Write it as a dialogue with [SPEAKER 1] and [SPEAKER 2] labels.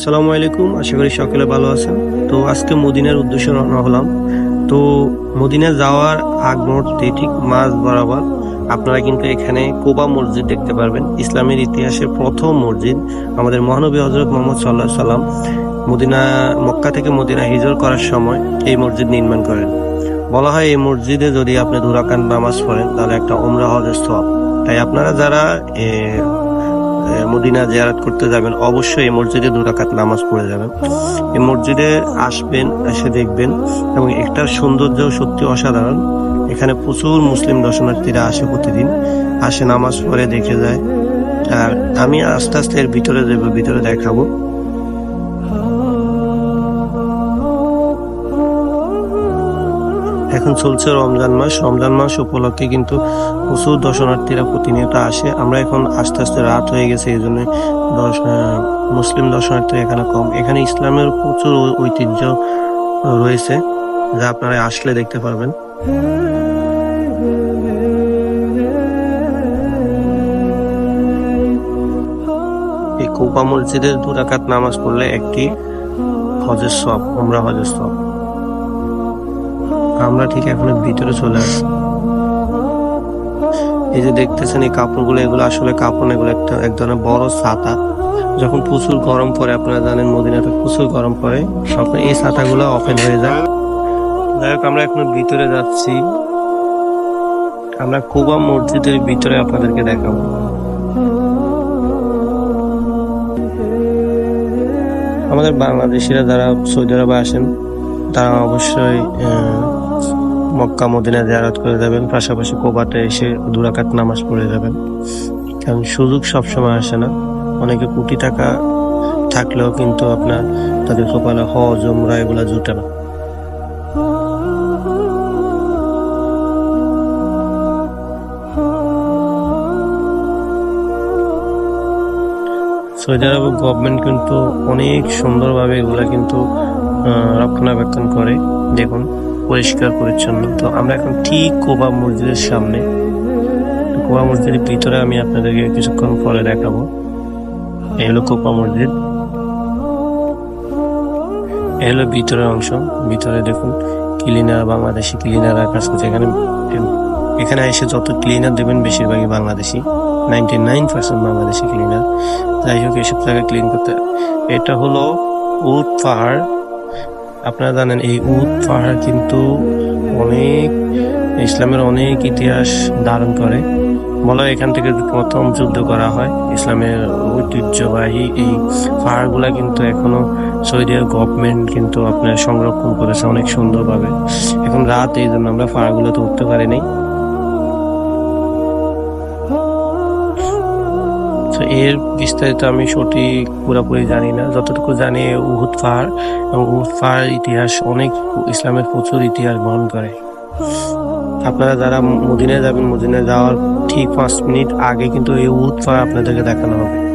[SPEAKER 1] আসসালামু আলাইকুম, আশা করি সকলে ভালো আছেন। তো আজকে মদিনার উদ্দেশ্যে রওনা হলাম। তো মদিনা যাওয়ার আগ মুহূর্তে ঠিক মাঝ বরাবর আপনারা কিন্তু এখানে কোবা মসজিদ দেখতে পারবেন। ইসলামের ইতিহাসের প্রথম মসজিদ আমাদের মহানবী হজরত মোহাম্মদ সাল্লাহ সাল্লাম মদিনা, মক্কা থেকে মদিনা হিজর করার সময় এই মসজিদ নির্মাণ করেন। বলা হয় এই মসজিদে যদি আপনি দুরাকান নামাজ পড়েন, তাহলে একটা ওমরা হজের সব তাই আপনারা যারা মদিনা জিয়ারত করতে যাবেন, অবশ্যই এই মসজিদে দুরাকাত নামাজ পড়ে যাবেন। এই মসজিদে আসবেন, এসে দেখবেন এবং একটার সৌন্দর্য সত্যি অসাধারণ। এখানে প্রচুর মুসলিম দর্শনার্থীরা আসে প্রতিদিন, আসে নামাজ পড়ে, দেখে যায়। আর আমি আস্তে আস্তে এর ভিতরে ভিতরে দেখাবো। এখন চলছে রমজান মাস। রমজান মাস উপলক্ষে কিন্তু প্রচুর দর্শনার্থীরা প্রতিনিয়ত আসে। আমরা এখন আস্তে আস্তে রাত হয়ে গেছে, এই জন্য মুসলিম দর্শনার্থীরা এখানে কম। এখানে ইসলামের প্রচুর ঐতিহ্য রয়েছে, যা আপনারা আসলে দেখতে পারবেন। এই কোপা মসজিদের দু রাকাত নামাজ পড়লে একটি হজের সব আমরা হজের সব আমরা ঠিক এখন ভিতরে চলে আসছি এই যে দেখতেছেন এই কাপড়গুলো, এগুলো আসলে কাপড় এগুলো একটা এক ধরনের বড় ছাতা। যখন প্রচুর গরম পড়ে, আপনারা জানেন মদিনাতে প্রচুর গরম পড়ে, তখন এই ছাতাগুলো ওপেন হয়ে যায়। যাই হোক, আমরা এখন ভিতরে যাচ্ছি। আমরা কুবা মসজিদের ভিতরে আপনাদেরকে দেখাবো। আমাদের বাংলাদেশিরা যারা সৌদি আরবে আসেন, তারা অবশ্যই মক্কা মদিনা জিয়ারত করে যাবেন, পাশাপাশি কোবাতে এসে দুরাকাত নামাজ পড়ে যাবেন। কারণ সুযোগ সবসময় আসে না। অনেকে কোটি টাকা থাকলেও কিন্তু আপনার তাদের কপালে হজ, উমরা এগুলা জুটে না। সৌদি আরব গভর্নমেন্ট কিন্তু অনেক সুন্দরভাবে এগুলা কিন্তু রক্ষণাবেক্ষণ করে। দেখুন পরিষ্কার, পরিচ্ছন্ন। তো আমরা এখন ঠিক কোবা মসজিদের সামনে। কোবা মসজিদের ভিতরে আমি আপনাদেরকে কিছুক্ষণ পরে দেখাবো। এই হলো কোপা মসজিদ। এ হলো ভিতরের অংশ। ভিতরে দেখুন, ক্লিনার, বাংলাদেশি ক্লিনাররা কাজ করছে এখানে এখানে এসে যত ক্লিনার দেবেন, বেশিরভাগই Bangladeshi. Ninety nine percent Bangladeshi cleaner. যাই হোক এসব জায়গায় ক্লিন করতে এটা হলো উট পাহাড়। আপনারা জানেন, এই উদ পাহাড় কিন্তু অনেক, ইসলামের অনেক ইতিহাস ধারণ করে। বলা এখান থেকে প্রথম যুদ্ধ করা হয়। ইসলামের ঐতিহ্যবাহী এই পাহাড়গুলা কিন্তু এখনও সৌদি গভর্নমেন্ট কিন্তু আপনার সংরক্ষণ করেছে অনেক সুন্দরভাবে। এখন রাত এই জন্য আমরা পাহাড়গুলোতে উঠতে পারিনি। তো এর বিস্তারিত আমি সঠিক পুরোপুরি জানি না। যতটুকু জানি, উহুদ পাহাড় এবং উহুদ পাহাড় ইতিহাস অনেক ইসলামের প্রচুর ইতিহাস বহন করে। আপনারা যারা মদিনায় যাবেন, মদিনায় যাওয়ার ঠিক পাঁচ মিনিট আগে কিন্তু এই উহুদ পাহাড় আপনাদেরকে দেখানো হবে।